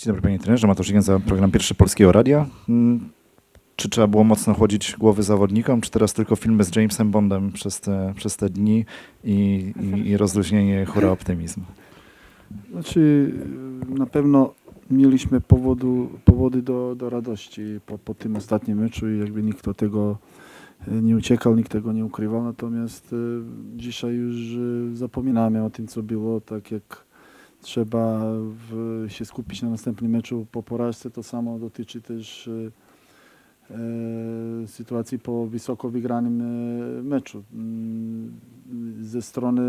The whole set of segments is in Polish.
Dzień dobry panie trenerze, Mateusz Jędza, program Pierwszy Polskiego Radia. Mm, Czy trzeba było mocno chłodzić głowy zawodnikom, czy teraz tylko filmy z Jamesem Bondem przez te, przez te dni i, i, i rozluźnienie hura optymizm? Znaczy, na pewno mieliśmy powodu, powody do, do radości po, po tym ostatnim meczu i jakby nikt od tego e, nie uciekał, nikt tego nie ukrywał. Natomiast e, dzisiaj już e, zapominamy o tym, co było, tak jak trzeba w, się skupić na następnym meczu po porażce. To samo dotyczy też e, e, sytuacji po wysoko wygranym e, meczu. Mm, Ze strony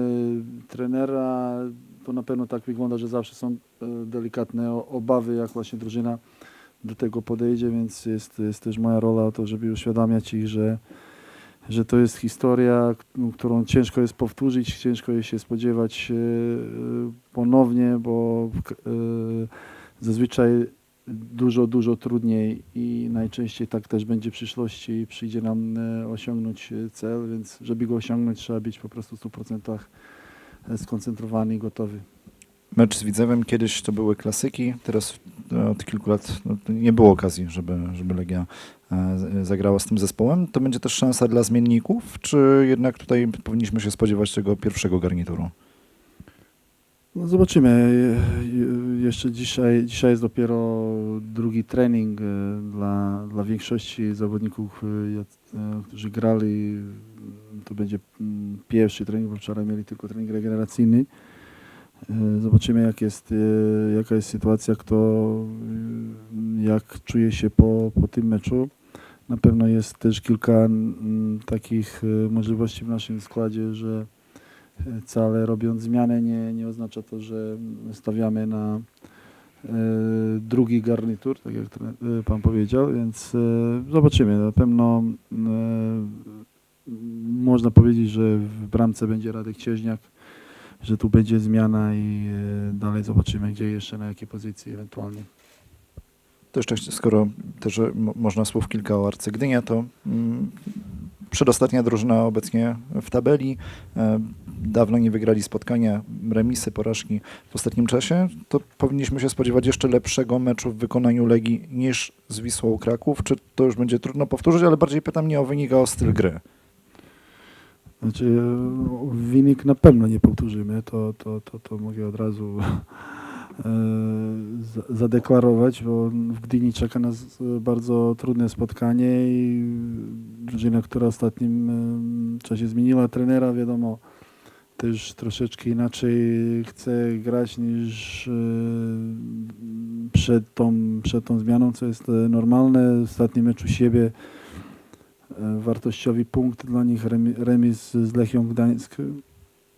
trenera to na pewno tak wygląda, że zawsze są e, delikatne obawy, jak właśnie drużyna do tego podejdzie, więc jest, jest też moja rola to, żeby uświadamiać ich, że, że to jest historia, którą ciężko jest powtórzyć, ciężko jest się spodziewać e, ponownie, bo e, zazwyczaj dużo, dużo trudniej i najczęściej tak też będzie w przyszłości i przyjdzie nam e, osiągnąć cel, więc żeby go osiągnąć trzeba być po prostu w 100% skoncentrowany i gotowy. Mecz z Widzewem kiedyś to były klasyki, teraz e, od kilku lat no, nie było okazji, żeby, żeby Legia e, zagrała z tym zespołem. To będzie też szansa dla zmienników, czy jednak tutaj powinniśmy się spodziewać tego pierwszego garnituru? No zobaczymy. Je- je- Jeszcze dzisiaj, dzisiaj jest dopiero drugi trening e, dla, dla większości zawodników, którzy grali. To będzie mm, pierwszy trening, bo wczoraj mieli tylko trening regeneracyjny. E, Zobaczymy, jak jest, e, jaka jest sytuacja, kto e, jak czuje się po, po tym meczu. Na pewno jest też kilka mm, takich możliwości w naszym składzie, że wcale robiąc zmianę nie, nie oznacza to, że stawiamy na drugi garnitur, tak jak pan powiedział, więc zobaczymy. Na pewno można powiedzieć, że w bramce będzie Radek Cieźniak, że tu będzie zmiana i e, dalej zobaczymy, gdzie jeszcze, na jakiej pozycji ewentualnie. To jeszcze, skoro też e, mo- można słów kilka o Arce Gdynia, to mm, przedostatnia drużyna obecnie w tabeli. E, dawno nie wygrali spotkania, remisy, porażki w ostatnim czasie. To powinniśmy się spodziewać jeszcze lepszego meczu w wykonaniu Legii niż z Wisłą Kraków. Czy to już będzie trudno powtórzyć, ale bardziej pytam nie o wynik, a o styl gry. Znaczy, e, wynik na pewno nie powtórzymy, to, to, to, to mogę od razu e, za- zadeklarować, bo w Gdyni czeka nas e, bardzo trudne spotkanie i drużyna, która w ostatnim czasie zmieniła trenera, wiadomo, też troszeczkę inaczej chce grać niż przed tą, przed tą zmianą, co jest normalne. W ostatnim meczu siebie e, wartościowy punkt dla nich, remi- remis z Lechią Gdańsk.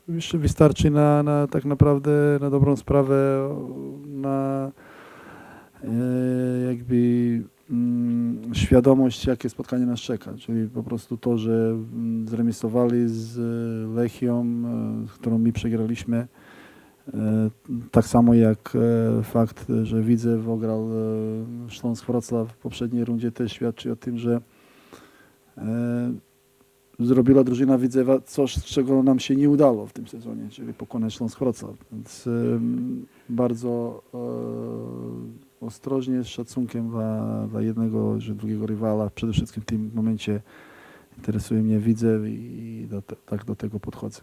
Jeszcze wystarczy na, na tak naprawdę na dobrą sprawę na e, jakby mm, świadomość, jakie spotkanie nas czeka. Czyli po prostu to, że mm, zremisowali z e, Lechią, z którą my przegraliśmy. Tak samo jak fakt, że Widzew ograł e, Śląsk Wrocław w poprzedniej rundzie też świadczy o tym, że zrobiła drużyna Widzewa coś, czego nam się nie udało w tym sezonie, czyli pokonać Śląsk Wrocław. Więc bardzo e, ostrożnie, z szacunkiem dla, dla jednego czy drugiego rywala. Przede wszystkim w tym momencie interesuje mnie Widzew i do, te, tak do tego podchodzę.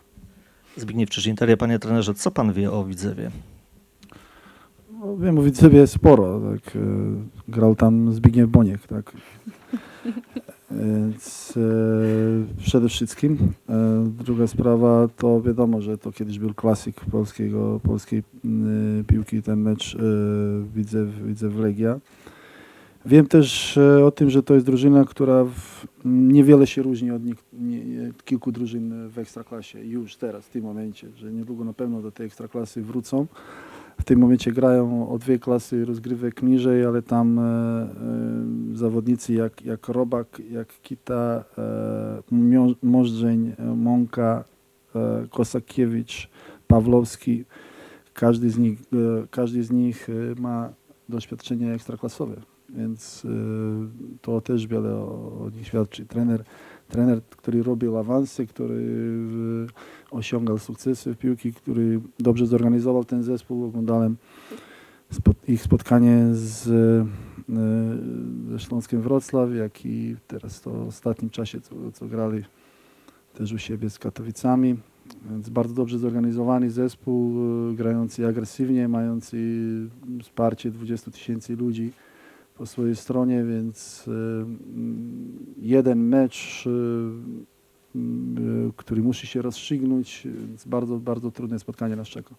Zbigniew Czyżintelia, panie trenerze, co pan wie o Widzewie? No, wiem o Widzewie sporo. Tak, e, grał tam Zbigniew Boniek. Tak. Więc e, przede wszystkim. E, druga sprawa to wiadomo, że to kiedyś był klasyk polskiego, polskiej e, piłki, ten mecz e, Widzew, Widzew Legia. Wiem też e, o tym, że to jest drużyna, która w, niewiele się różni od nik- nie, kilku drużyn w Ekstraklasie już teraz, w tym momencie, że niedługo na pewno do tej Ekstraklasy wrócą. W tym momencie grają o dwie klasy rozgrywek niżej, ale tam e, e, zawodnicy jak, jak Robak, jak Kita, e, Możdżeń, Mąka, e, Kosakiewicz, Pawlowski, każdy z nich, e, każdy z nich e, ma doświadczenie ekstraklasowe, więc e, to też wiele o, o nich świadczy. Trener, trener, który robił awansy, który e, osiągał sukcesy w piłki, który dobrze zorganizował ten zespół. Oglądałem ich spotkanie z, e, ze Śląskiem Wrocław, jak i teraz to w ostatnim czasie, co, co grali też u siebie z Katowicami. Więc bardzo dobrze zorganizowany zespół, e, grający agresywnie, mający wsparcie 20 tysięcy ludzi po swojej stronie, więc e, mm, jeden mecz, mm, e, który musi się rozstrzygnąć, więc bardzo, bardzo trudne spotkanie nas czeka.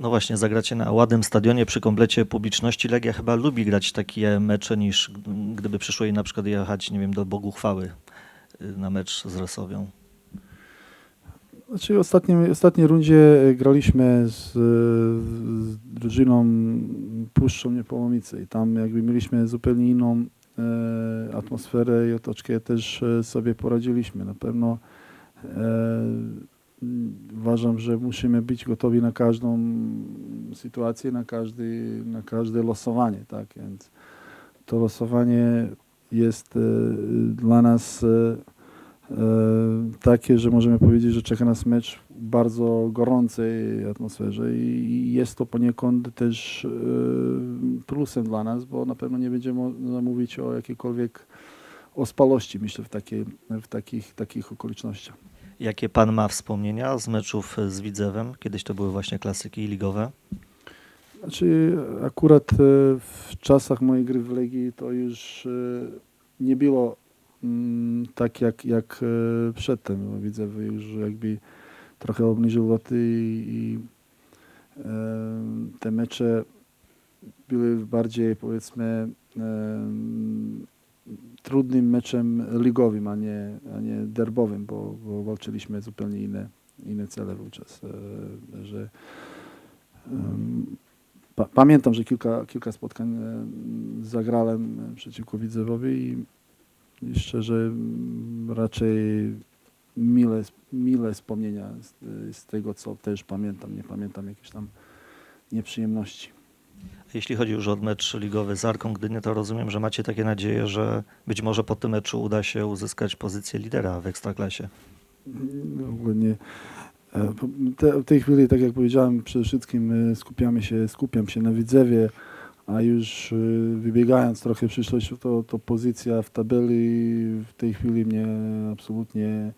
No właśnie, zagracie na ładnym stadionie przy komplecie publiczności. Legia chyba lubi grać takie mecze niż gdyby przyszło jej na przykład jechać, nie wiem, do Bogu Chwały y, na mecz z Resowią. Znaczy w ostatnim, ostatniej rundzie e, graliśmy z, z drużyną Puszczą Niepołomice i tam jakby mieliśmy zupełnie inną e, atmosferę i otoczkę też e, sobie poradziliśmy. Na pewno e, uważam, że musimy być gotowi na każdą sytuację, na, każdy, na każde losowanie, tak, więc to losowanie jest e, dla nas e, takie, że możemy powiedzieć, że czeka nas mecz w bardzo gorącej atmosferze i jest to poniekąd też e, plusem dla nas, bo na pewno nie będziemy mówić o jakiejkolwiek ospalości, myślę, w, takiej, w takich, takich okolicznościach. Jakie pan ma wspomnienia z meczów z Widzewem? Kiedyś to były właśnie klasyki ligowe. Znaczy, akurat e, w czasach mojej gry w Legii to już e, nie było tak jak, jak e, przedtem. Bo Widzę, że już jakby trochę obniżył loty i, i te mecze były bardziej powiedzmy trudnym meczem ligowym, a nie, a nie derbowym, bo, bo walczyliśmy zupełnie inne, inne cele wówczas. E, że Pa, pamiętam, że kilka, kilka spotkań zagrałem przeciwko Widzewowi i szczerze m, raczej mile, mile wspomnienia z, z tego, co też pamiętam. Nie pamiętam jakichś tam nieprzyjemności. Jeśli chodzi już o mecz ligowy z Arką Gdynia, to rozumiem, że macie takie nadzieje, że być może po tym meczu uda się uzyskać pozycję lidera w Ekstraklasie. No, Ogólnie e, w tej chwili, tak jak powiedziałem, przede wszystkim e, skupiamy się, skupiam się na Widzewie, a już e, wybiegając trochę w przyszłość, to, to pozycja w tabeli w tej chwili mnie absolutnie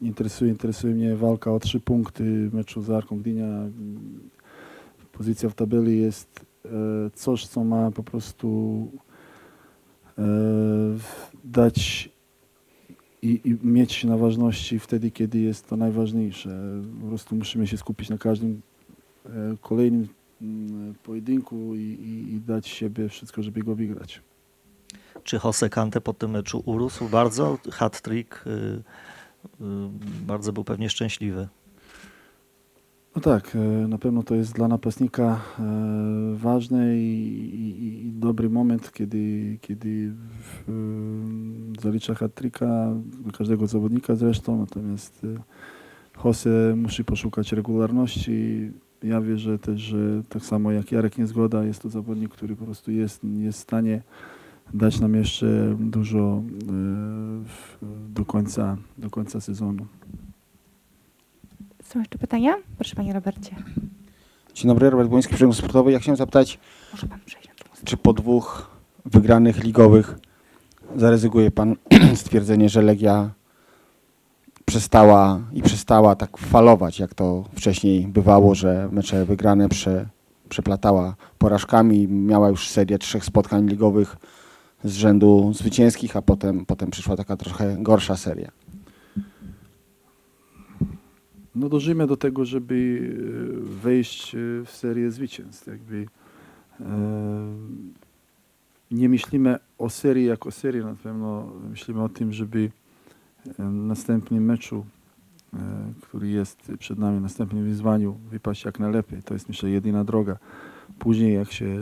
nie interesuje. Interesuje mnie walka o trzy punkty w meczu z Arką Gdynia. Pozycja w tabeli jest e, coś, co ma po prostu e, dać i, i mieć na ważności wtedy, kiedy jest to najważniejsze. Po prostu musimy się skupić na każdym e, kolejnym pojedynku i, i, i dać siebie wszystko, żeby go wygrać. Czy Jose Kante po tym meczu urósł bardzo? Hat-trick. y, y, bardzo był pewnie szczęśliwy. No tak, e, na pewno to jest dla napastnika ważne i, i, i dobry moment, kiedy, kiedy w, zalicza hat-tricka każdego zawodnika zresztą, natomiast Jose musi poszukać regularności. Ja wierzę też, że tak samo jak Jarek Niezgoda, jest to zawodnik, który po prostu jest, jest w stanie dać nam jeszcze dużo e, do, końca, do końca sezonu. Są jeszcze pytania? Proszę Panie Robercie. Dzień dobry, Robert Błoński, Przemysł Sportowy. Ja chciałem zapytać, czy po dwóch wygranych ligowych zaryzykuje Pan stwierdzenie, że Legia przestała i przestała tak falować, jak to wcześniej bywało, że mecze wygrane prze, przeplatała porażkami, miała już serię trzech spotkań ligowych z rzędu zwycięskich, a potem, potem przyszła taka trochę gorsza seria. No dążymy do tego, żeby e, wejść e, w serię zwycięstw. Jakby, e, nie myślimy o serii jako serii, na pewno myślimy o tym, żeby następnym meczu, e, który jest przed nami, następnym wyzwaniu wypaść jak najlepiej. To jest myślę jedyna droga. Później jak się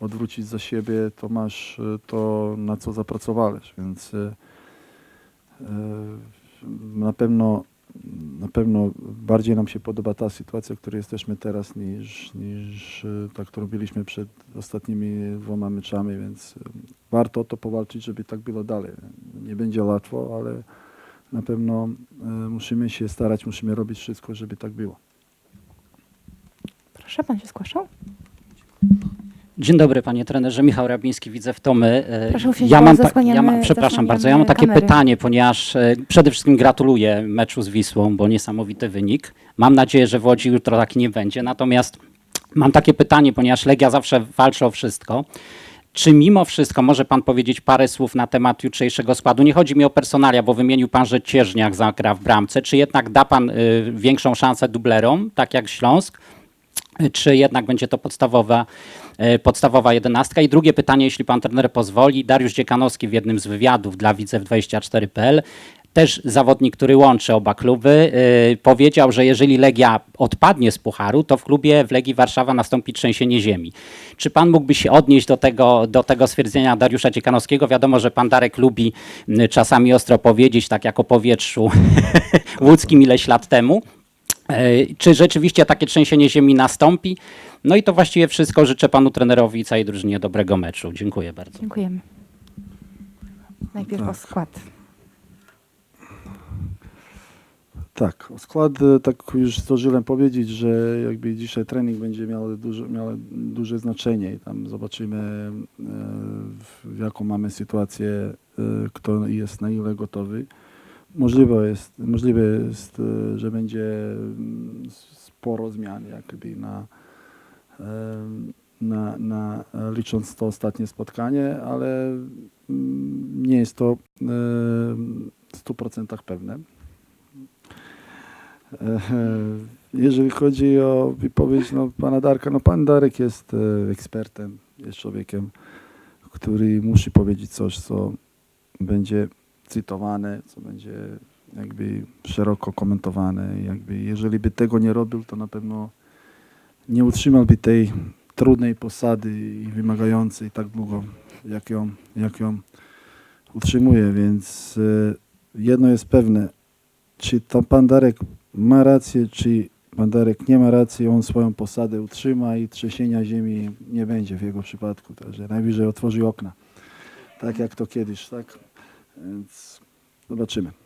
odwrócić za siebie, to masz e, to, na co zapracowałeś, więc e, na pewno na pewno bardziej nam się podoba ta sytuacja, w której jesteśmy teraz, niż, niż ta, którą byliśmy przed ostatnimi dwoma meczami, więc warto o to powalczyć, żeby tak było dalej. Nie będzie łatwo, ale na pewno e, musimy się starać, musimy robić wszystko, żeby tak było. Proszę, Pan się zgłaszał? Dzień dobry panie trenerze, Michał Rabiński, widzę w Tomy. E, Proszę usiąść, ja mam, ja mam, przepraszam bardzo, ja mam takie kamery. pytanie, ponieważ e, przede wszystkim gratuluję meczu z Wisłą, bo niesamowity wynik. Mam nadzieję, że w Łodzi jutro tak nie będzie, natomiast mam takie pytanie, ponieważ Legia zawsze walczy o wszystko. Czy mimo wszystko może pan powiedzieć parę słów na temat jutrzejszego składu? Nie chodzi mi o personalia, bo wymienił pan, że Cieżniak zagra w bramce. Czy jednak da pan y, większą szansę dublerom, tak jak Śląsk? czy jednak będzie to podstawowa, e, podstawowa jedenastka. I drugie pytanie, jeśli pan trener pozwoli. Dariusz Dziekanowski w jednym z wywiadów dla Widzew24.pl, też zawodnik, który łączy oba kluby, e, powiedział, że jeżeli Legia odpadnie z Pucharu, to w klubie w Legii Warszawa nastąpi trzęsienie ziemi. Czy pan mógłby się odnieść do tego, do tego stwierdzenia Dariusza Dziekanowskiego? Wiadomo, że pan Darek lubi m, czasami ostro powiedzieć, tak jak o powietrzu łódzkim ileś lat temu. E, Czy rzeczywiście takie trzęsienie ziemi nastąpi? No i to właściwie wszystko. Życzę panu trenerowi i całej drużynie dobrego meczu. Dziękuję bardzo. Dziękujemy. Najpierw o Tak. skład. Tak, skład e, tak już zdążyłem powiedzieć, że jakby dzisiaj trening będzie miał duże, miał duże znaczenie i tam zobaczymy e, w jaką mamy sytuację, e, kto jest na ile gotowy. Możliwe jest, możliwe jest że będzie mm, sporo zmian jakby na, na, na licząc to ostatnie spotkanie, ale mm, nie jest to w 100% pewne. E, Jeżeli chodzi o wypowiedź no, pana Darka, no pan Darek jest e, ekspertem, jest człowiekiem, który musi powiedzieć coś, co będzie cytowane, co będzie jakby szeroko komentowane. Jakby jeżeli by tego nie robił, to na pewno nie utrzymałby tej trudnej posady i wymagającej tak długo, jak ją, jak ją utrzymuje, więc e, jedno jest pewne, czy to pan Darek ma rację, czy pan Darek nie ma racji, on swoją posadę utrzyma i trzęsienia ziemi nie będzie w jego przypadku, także najwyżej otworzy okna, tak jak to kiedyś, tak? Więc zobaczymy.